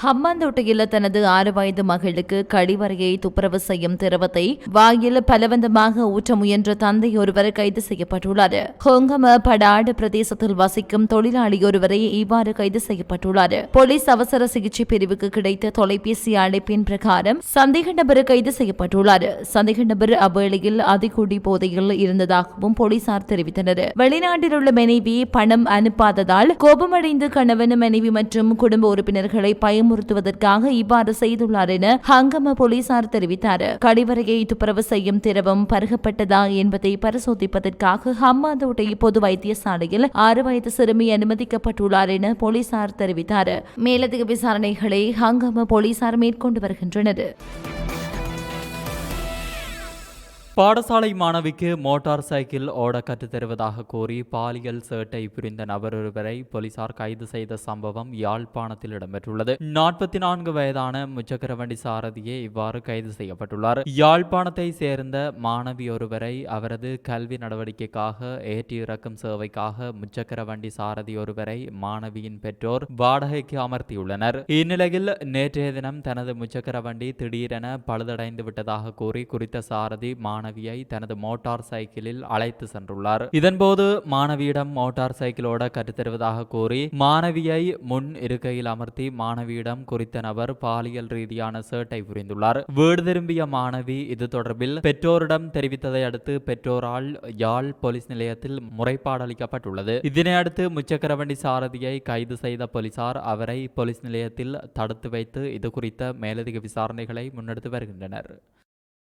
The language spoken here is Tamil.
ஹம்மாந்தோட்டையில் தனது ஆறு வயது மகளுக்கு கழிவறையை துப்புரவு செய்யும் திரவத்தை வாயில் பலவந்தமாக ஊற்ற முயன்ற தந்தை ஒருவர் கைது செய்யப்பட்டுள்ளார். ஹோங்கம படாடு பிரதேசத்தில் வசிக்கும் தொழிலாளி ஒருவரை இவ்வாறு கைது செய்யப்பட்டுள்ளார். போலீஸ் அவசர சிகிச்சை பிரிவுக்கு கிடைத்த தொலைபேசி அழைப்பின் பிரகாரம் சந்தேக நபர் கைது செய்யப்பட்டுள்ளார். சந்தேக நபர் அவ்வேளையில் அதிகுடி போதையில் இருந்ததாகவும் போலீசார் தெரிவித்தனர். வெளிநாட்டில் உள்ள மனைவி பணம் அனுப்பாததால் கோபமடைந்து கணவன் மனைவி மற்றும் குடும்ப உறுப்பினர்களை பயம் பயமுறுத்துவதற்காக இவ்வாறு செய்துள்ளார் என ஹங்கம போலீசார் தெரிவித்தார். கழிவறையை துப்புரவு செய்யும் திரவம் பருகப்பட்டதா என்பதை பரிசோதிப்பதற்காக ஹம்மாந்தோட்டை பொது வைத்தியசாலையில் ஆறு வயது சிறுமி அனுமதிக்கப்பட்டுள்ளார் என போலீசார் தெரிவித்தார். மேலதிக விசாரணைகளை ஹங்கம போலீசார் மேற்கொண்டு வருகின்றனர். பாடசாலை மாணவிக்கு மோட்டார் சைக்கிள் ஓட கற்றுத் தருவதாக கூறி பாலியல் சேட்டை புரிந்த நபர் ஒருவரை போலீசார் கைது செய்த சம்பவம் யாழ்ப்பாணத்தில் இடம்பெற்றுள்ளது. நாற்பத்தி நான்கு வயதான முச்சக்கரவண்டி சாரதியே இவ்வாறு கைது செய்யப்பட்டுள்ளார். யாழ்ப்பாணத்தை சேர்ந்த மாணவி ஒருவரை அவரது கல்வி நடவடிக்கைக்காக ஏற்றி இறக்கும் சேவைக்காக முச்சக்கரவண்டி சாரதி ஒருவரை மாணவியின் பெற்றோர் வாடகைக்கு அமர்த்தியுள்ளனர். இந்நிலையில் நேற்றைய தினம் தனது முச்சக்கர வண்டி திடீரென பழுதடைந்து விட்டதாக கூறி குறித்த சாரதி மாணவியை தனது மோட்டார் சைக்கிளில் அழைத்து சென்றுள்ளார். இதன்போது மாணவியிடம் மோட்டார் சைக்கிளோட கற்றுத்தருவதாக கூறி மாணவியை முன் இருக்கையில் அமர்த்தி மாணவியிடம் குறித்த நபர் பாலியல் ரீதியான சேட்டை புரிந்துள்ளார். வீடு திரும்பிய மாணவி இது தொடர்பில் பெற்றோரிடம் தெரிவித்ததை அடுத்து பெற்றோரால் யாழ் போலீஸ் நிலையத்தில் முறைப்பாடு அளிக்கப்பட்டுள்ளது. இதனையடுத்து முச்சக்கரவண்டி சாரதியை கைது செய்த போலீசார் அவரை போலீஸ் நிலையத்தில் தடுத்து வைத்து இது குறித்த மேலதிக விசாரணைகளை முன்னெடுத்து வருகின்றனர்.